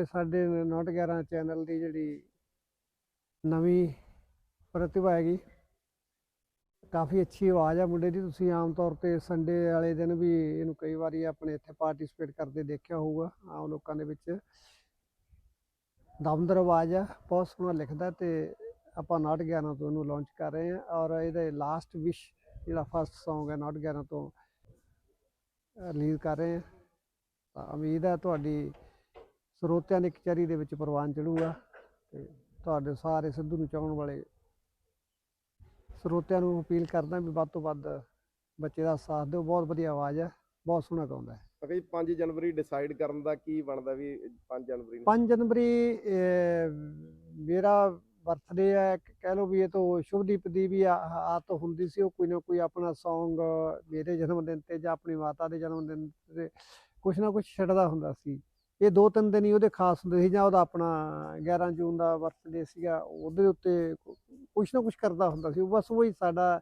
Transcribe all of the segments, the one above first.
ਇਹ ਸਾਡੇ note 11 channel ਦੀ ਜਿਹੜੀ ਨਵੀਂ ਪ੍ਰਤਿਭਾ ਹੈਗੀ, ਕਾਫੀ ਅੱਛੀ ਆਵਾਜ਼ ਆ ਮੁੰਡੇ ਦੀ। ਤੁਸੀਂ ਆਮ ਤੌਰ ਤੇ ਸੰਡੇ ਵਾਲੇ ਦਿਨ ਵੀ ਇਹਨੂੰ ਕਈ ਵਾਰੀ ਆਪਣੇ ਇੱਥੇ ਪਾਰਟਿਸਿਪੇਟ ਕਰਦੇ ਦੇਖਿਆ ਹੋਊਗਾ, ਆਮ ਲੋਕਾਂ ਦੇ ਵਿੱਚ। ਦਮਦਰ ਆਵਾਜ਼ ਆ, ਬਹੁਤ ਸੋਹਣਾ ਲਿਖਦਾ ਤੇ ਆਪਾਂ ਨਾਟ 11 ਤੋਂ ਇਹਨੂੰ ਲਾਂਚ ਕਰ ਰਹੇ ਹਾਂ ਔਰ ਇਹਦੇ ਲਾਸਟ ਵਿਸ਼ ਜਿਹੜਾ ਫਸਟ Song ਹੈ ਨਾਟ 11 ਤੋਂ ਰਿਲੀਜ਼ ਕਰ ਰਹੇ ਹਾਂ। ਤਾਂ ਉਮੀਦ ਹੈ ਤੁਹਾਡੀ ਸਰੋਤਿਆਂ ਦੀ ਕਚਹਿਰੀ ਦੇ ਵਿੱਚ ਪ੍ਰਵਾਨ ਚੜੂਗਾ ਤੇ ਤੁਹਾਡੇ ਸਾਰੇ ਸਿੱਧੂ ਨੂੰ ਚਾਹਣ ਵਾਲੇ ਸਰੋਤਿਆਂ ਨੂੰ ਅਪੀਲ ਕਰਦਾ ਵੀ ਵੱਧ ਤੋਂ ਵੱਧ ਬੱਚੇ ਦਾ ਸਾਥ ਦਿਓ। ਬਹੁਤ ਵਧੀਆ ਆਵਾਜ਼ ਹੈ ਬਹੁਤ ਸੋਹਣਾ ਗਾਉਂਦਾ ਹੈ। ਜੀ 5 ਜਨਵਰੀ ਡਿਸਾਈਡ ਕਰਨ ਦਾ ਕੀ ਬਣਦਾ ਵੀ 5 ਜਨਵਰੀ ਨੂੰ? 5 ਜਨਵਰੀ ਮੇਰਾ ਬਰਥਡੇ ਹੈ ਕਹਿ ਲਓ ਵੀ ਇਹ ਤੋਂ ਸ਼ੁਭਦੀਪ ਦੀ ਵੀ ਆ- ਆਦਤ ਹੁੰਦੀ ਸੀ ਉਹ ਕੋਈ ਨਾ ਕੋਈ ਆਪਣਾ Song ਮੇਰੇ ਜਨਮ ਦਿਨ ਤੇ ਜਾਂ ਆਪਣੀ ਮਾਤਾ ਦੇ ਜਨਮ ਦਿਨ ਤੇ ਕੁਛ ਨਾ ਕੁਛ ਛੱਡਦਾ ਹੁੰਦਾ ਸੀ। ਇਹ ਦੋ ਤਿੰਨ ਦਿਨ ਹੀ ਉਹਦੇ ਖਾਸ ਹੁੰਦੇ ਸੀ ਜਾਂ ਉਹਦਾ ਆਪਣਾ 11 ਜੂਨ ਦਾ ਬਰਥਡੇ ਸੀਗਾ, ਉਹਦੇ ਉੱਤੇ ਕੁਛ ਨਾ ਕੁਛ ਕਰਦਾ ਹੁੰਦਾ ਸੀ। ਬਸ ਉਹੀ ਸਾਡਾ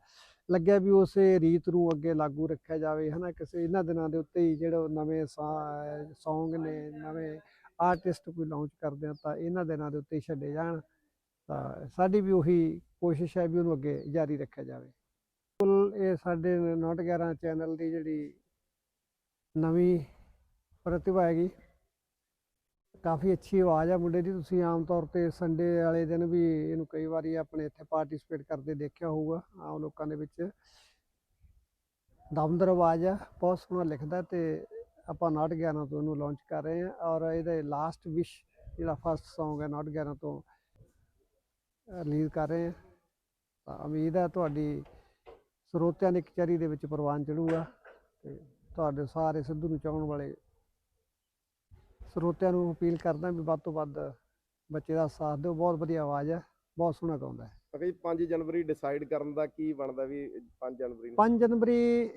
ਲੱਗਿਆ ਵੀ ਉਸੇ ਰੀਤ ਨੂੰ ਅੱਗੇ ਲਾਗੂ ਰੱਖਿਆ ਜਾਵੇ, ਹਨਾ, ਕਿਸੇ ਇਹਨਾਂ ਦਿਨਾਂ ਦੇ ਉੱਤੇ ਹੀ ਜਿਹੜੇ ਨਵੇਂ ਸੌਂਗ ਨੇ, ਨਵੇਂ ਆਰਟਿਸਟ ਕੋਈ ਲਾਂਚ ਕਰਦੇ ਆ ਤਾਂ ਇਹਨਾਂ ਦਿਨਾਂ ਦੇ ਉੱਤੇ ਛੱਡੇ ਜਾਣ। ਤਾਂ ਸਾਡੀ ਵੀ ਉਹੀ ਕੋਸ਼ਿਸ਼ ਹੈ ਵੀ ਉਹਨੂੰ ਅੱਗੇ ਜਾਰੀ ਰੱਖਿਆ ਜਾਵੇ। ਕੁੱਲ ਇਹ ਸਾਡੇ ਨੋਟ 11 ਚੈਨਲ ਦੀ ਜਿਹੜੀ ਨਵੀਂ ਪ੍ਰਤਿਭਾ ਹੈਗੀ ਕਾਫੀ ਅੱਛੀ ਆਵਾਜ਼ ਆ ਮੁੰਡੇ ਦੀ, ਤੁਸੀਂ ਆਮ ਤੌਰ ਤੇ ਸੰਡੇ ਵਾਲੇ ਦਿਨ ਵੀ ਇਹਨੂੰ ਕਈ ਵਾਰੀ ਆਪਣੇ ਇੱਥੇ ਪਾਰਟਿਸਿਪੇਟ ਕਰਦੇ ਦੇਖਿਆ ਹੋਊਗਾ, ਆਮ ਲੋਕਾਂ ਦੇ ਵਿੱਚ। ਦਮਦਰ ਆਵਾਜ਼ ਆ, ਬਹੁਤ ਸੋਹਣਾ ਲਿਖਦਾ ਤੇ ਆਪਾਂ ਨਾਟ 11 ਤੋਂ ਇਹਨੂੰ ਲਾਂਚ ਕਰ ਰਹੇ ਹਾਂ ਔਰ ਇਹਦੇ ਲਾਸਟ ਵਿਸ਼ ਜਿਹੜਾ ਫਸਟ Song ਹੈ ਨਾਟ 11 ਤੋਂ ਰਿਲੀਜ਼ ਕਰ ਰਹੇ ਹਾਂ। ਤਾਂ ਉਮੀਦ ਹੈ ਤੁਹਾਡੀ ਸਰੋਤਿਆਂ ਦੀ ਕਚਹਿਰੀ ਦੇ ਵਿੱਚ ਪ੍ਰਵਾਨ ਚੜੂਗਾ ਤੇ ਤੁਹਾਡੇ ਸਾਰੇ ਸਿੱਧੂ ਨੂੰ ਚਾਹਣ ਵਾਲੇ ਸਰੋਤਿਆਂ ਨੂੰ ਅਪੀਲ ਕਰਦਾ ਵੀ ਵੱਧ ਤੋਂ ਵੱਧ ਬੱਚੇ ਦਾ ਸਾਥ ਦਿਓ। ਬਹੁਤ ਵਧੀਆ ਆਵਾਜ਼ ਹੈ ਬਹੁਤ ਸੋਹਣਾ ਗਾਉਂਦਾ ਹੈ। ਜੀ 5 ਜਨਵਰੀ ਡਿਸਾਈਡ ਕਰਨ ਦਾ ਕੀ ਬਣਦਾ ਵੀ 5 ਜਨਵਰੀ ਨੂੰ? 5 ਜਨਵਰੀ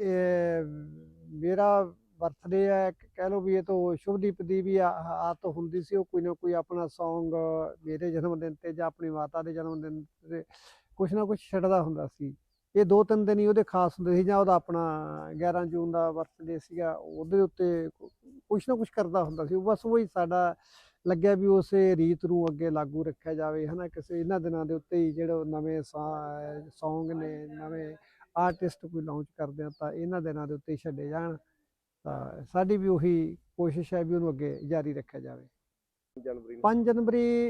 ਮੇਰਾ ਬਰਥਡੇ ਹੈ ਕਹਿ ਲਓ ਵੀ ਇਹ ਤੋਂ ਸ਼ੁਭਦੀਪ ਦੀ ਵੀ ਆ- ਆਦਤ ਹੁੰਦੀ ਸੀ ਉਹ ਕੋਈ ਨਾ ਕੋਈ ਆਪਣਾ Song ਮੇਰੇ ਜਨਮ ਦਿਨ ਤੇ ਜਾਂ ਆਪਣੀ ਮਾਤਾ ਦੇ ਜਨਮ ਦਿਨ ਤੇ ਕੁਛ ਨਾ ਕੁਛ ਛੱਡਦਾ ਹੁੰਦਾ ਸੀ। ਇਹ ਦੋ ਤਿੰਨ ਦਿਨ ਹੀ ਉਹਦੇ ਖਾਸ ਹੁੰਦੇ ਸੀ ਜਾਂ ਉਹਦਾ ਆਪਣਾ 11 ਜੂਨ ਦਾ ਬਰਥਡੇ ਸੀਗਾ ਉਹਦੇ ਉੱਤੇ ਕੁਛ ਨਾ ਕੁਛ ਕਰਦਾ ਹੁੰਦਾ ਸੀ ਬਸ ਉਹੀ ਸਾਡਾ ਲੱਗਿਆ ਵੀ ਉਸੇ ਰੀਤ ਨੂੰ ਅੱਗੇ ਲਾਗੂ ਰੱਖਿਆ ਜਾਵੇ ਹਨਾ ਕਿਸੇ ਇਹਨਾਂ ਦਿਨਾਂ ਦੇ ਉੱਤੇ ਹੀ ਜਿਹੜੇ ਨਵੇਂ Song ਨੇ ਨਵੇਂ ਆਰਟਿਸਟ ਕੋਈ ਲਾਂਚ ਕਰਦੇ ਆ ਤਾਂ ਇਹਨਾਂ ਦਿਨਾਂ ਦੇ ਉੱਤੇ ਹੀ ਛੱਡੇ ਜਾਣ ਤਾਂ ਸਾਡੀ ਵੀ ਉਹੀ ਕੋਸ਼ਿਸ਼ ਹੈ ਵੀ ਉਹਨੂੰ ਅੱਗੇ ਜਾਰੀ ਰੱਖਿਆ ਜਾਵੇ। 5 ਜਨਵਰੀ ਨੂੰ 5 ਜਨਵਰੀ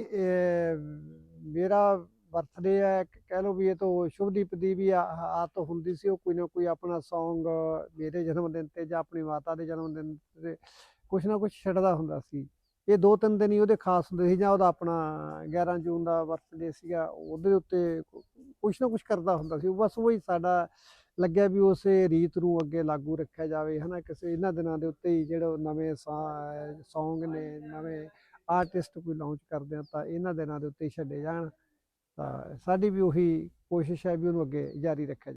ਮੇਰਾ ਬਰਥਡੇ ਹੈ ਕ- ਕਹਿ ਲਓ ਵੀ ਇਹ ਤੋਂ ਸ਼ੁਭਦੀਪ ਦੀ ਵੀ ਆ- ਆਦਤ ਹੁੰਦੀ ਸੀ, ਉਹ ਕੋਈ ਨਾ ਕੋਈ ਆਪਣਾ Song ਮੇਰੇ ਜਨਮ ਦਿਨ ਤੇ ਜਾਂ ਆਪਣੀ ਮਾਤਾ ਦੇ ਜਨਮ ਦਿਨ ਤੇ ਕੁਛ ਨਾ ਕੁਛ ਛੱਡਦਾ ਹੁੰਦਾ ਸੀ। ਇਹ ਦੋ ਤਿੰਨ ਦਿਨ ਹੀ ਉਹਦੇ ਖਾਸ ਹੁੰਦੇ ਸੀ ਜਾਂ ਉਹਦਾ ਆਪਣਾ 11 ਜੂਨ ਦਾ ਬਰਥਡੇ ਸੀਗਾ, ਉਹਦੇ ਉੱਤੇ ਕੁਛ ਨਾ ਕੁਛ ਕਰਦਾ ਹੁੰਦਾ ਸੀ। ਬਸ ਉਹੀ ਸਾਡਾ ਲੱਗਿਆ ਵੀ ਉਸੇ ਰੀਤ ਨੂੰ ਅੱਗੇ ਲਾਗੂ ਰੱਖਿਆ ਜਾਵੇ, ਹਨਾ, ਕਿਸੇ ਇਹਨਾਂ ਦਿਨਾਂ ਦੇ ਉੱਤੇ ਹੀ ਜਿਹੜੇ ਨਵੇਂ Song ਨੇ, ਨਵੇਂ ਆਰਟਿਸਟ ਕੋਈ ਲਾਂਚ ਕਰਦੇ ਆ ਤਾਂ ਇਹਨਾਂ ਦਿਨਾਂ ਦੇ ਉੱਤੇ ਹੀ ਛੱਡੇ ਜਾਣ। ਤਾਂ ਸਾਡੀ ਵੀ ਉਹੀ ਕੋਸ਼ਿਸ਼ ਹੈ ਵੀ ਉਹਨੂੰ ਅੱਗੇ ਜਾਰੀ ਰੱਖਿਆ